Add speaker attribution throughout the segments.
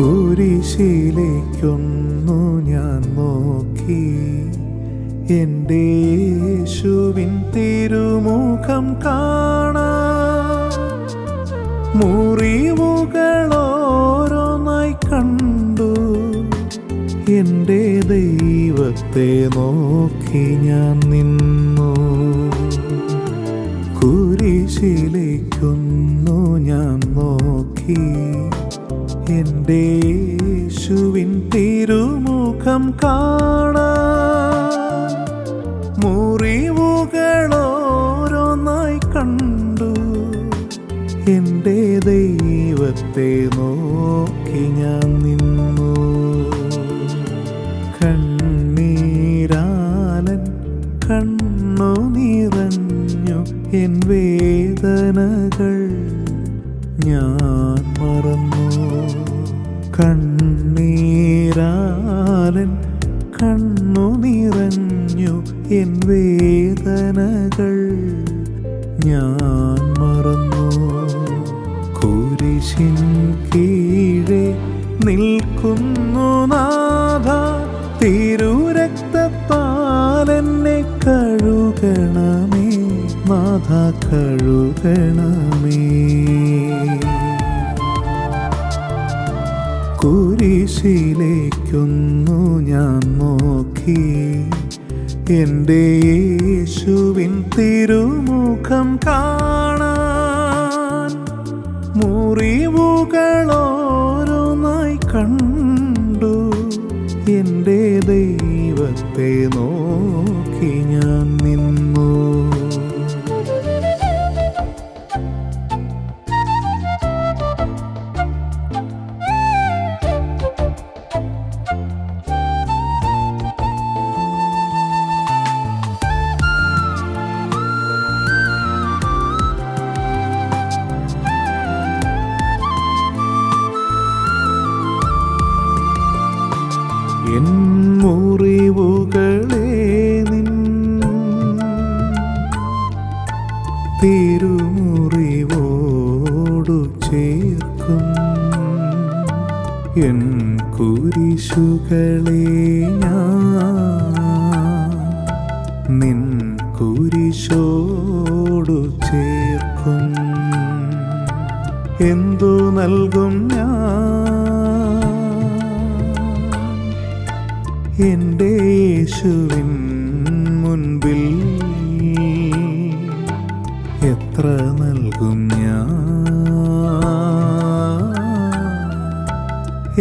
Speaker 1: കുരിശിലേക്കൊന്നു ഞാൻ നോക്കി. എന്റെ യേശുവിൻ തിരുമുഖം കാണാ മുറിവുകളോരോന്നായി കണ്ടു. എന്റെ ദൈവത്തെ നോക്കി ഞാൻ നിന്നു. കുരിശിലേക്കൊന്നു ഞാൻ നോക്കി. എന്റെ യേശുവിൻ തിരുമുഖം കാണാൻ മുറിവുകളോരോന്നായി കണ്ടു. എന്റെ ദൈവത്തെ നോക്കി ഞാൻ നിന്നു. കണ്ണീരാലൻ കണ്ണു നിറഞ്ഞു എൻ വേദനകൾ ഞാൻ മറന്നു. കണ്ണീരാലൻ കണ്ണു നിറഞ്ഞു എൻ വേദനകൾ. ഞാൻ മറന്നു. കുരിശിൻ കീഴെ നിൽക്കുന്നു നാഥ. തിരുരക്തത്താലെന്നെ കഴുകണമേ. നാഥ കഴുകണമേ. കുരിശിലേക്കൊന്നു ഞാൻ നോക്കി. എന്റെ യേശുവിൻ തിരുമുഖം കാണാൻ മുറിവുകളോരോന്നായി കണ്ടു. എന്റെ ദൈവത്തെ നോക്കി നൽകും ഞാൻ. എന്റെ യേശുവിൻ മുൻപിൽ എത്ര നൽകും ഞാൻ.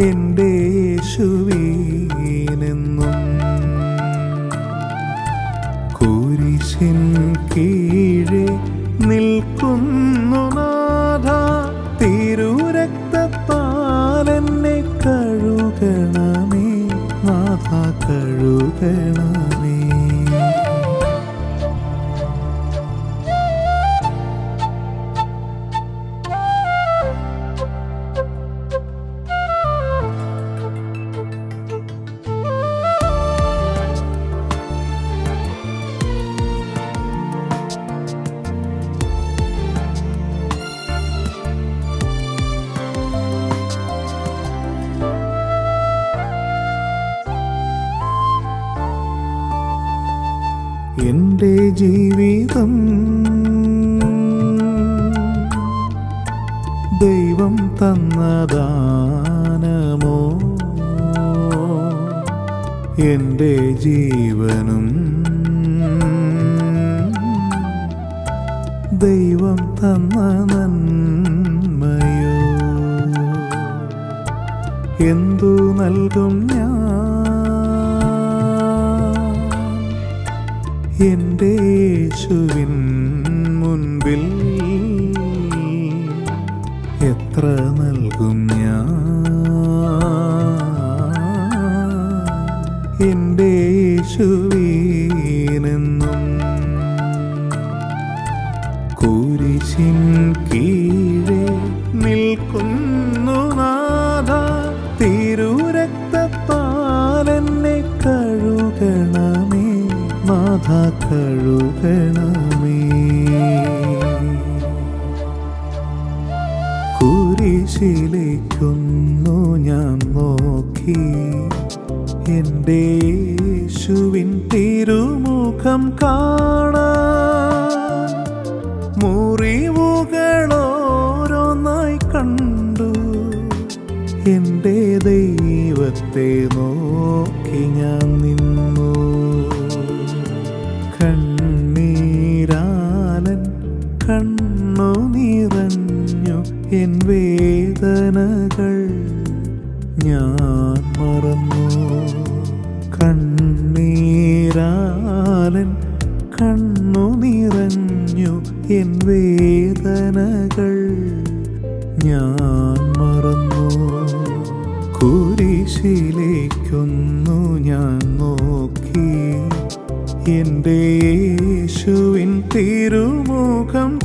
Speaker 1: എന്റെ യേശുവിനെന്നും കഴുകണമേ ദൈവം തന്നദാനമോ? എന്റെ ജീവനും ദൈവം തന്ന നന്മയോ? എന്തു നൽകും ഞാൻ? എന്റെ യേശുവിൻ എത്ര നൽകും ഞാൻ. എന്റെ യേശുവീനെന്നും കുരിശിൻ കീഴെ നിൽക്കുന്നു നാഥ. തിരുരക്തത്താലെന്നെ കഴുകണമേ നാഥ കഴുകണമേ. കാണാൻ മുറിവുകളോരോന്നായി കണ്ടു. എന്റെ ദൈവത്തെ നോക്കി ഞാൻ നിന്നു. കണ്ണീരാലൻ കണ്ണു നിറഞ്ഞു എൻ വേദനകൾ ഞാൻ മറന്നു. കണ്ണീരാലൻ കണ്ണു നിറഞ്ഞു എൻ വേദനകൾ. ഞാൻ മറന്നു. കുരിശിലേക്കൊന്നു ഞാൻ നോക്കി. എന്റെ യേശുവിൻ തിരുമുഖം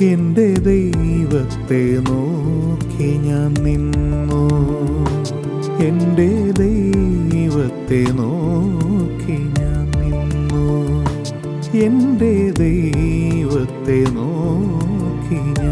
Speaker 1: എന്റെ ദൈവത്തെ നോക്കി ഞാൻ നിന്നു. എന്റെ ദൈവത്തെ നോക്കി ഞാൻ നിന്നു. എന്റെ ദൈവത്തെ നോക്കി ഞാൻ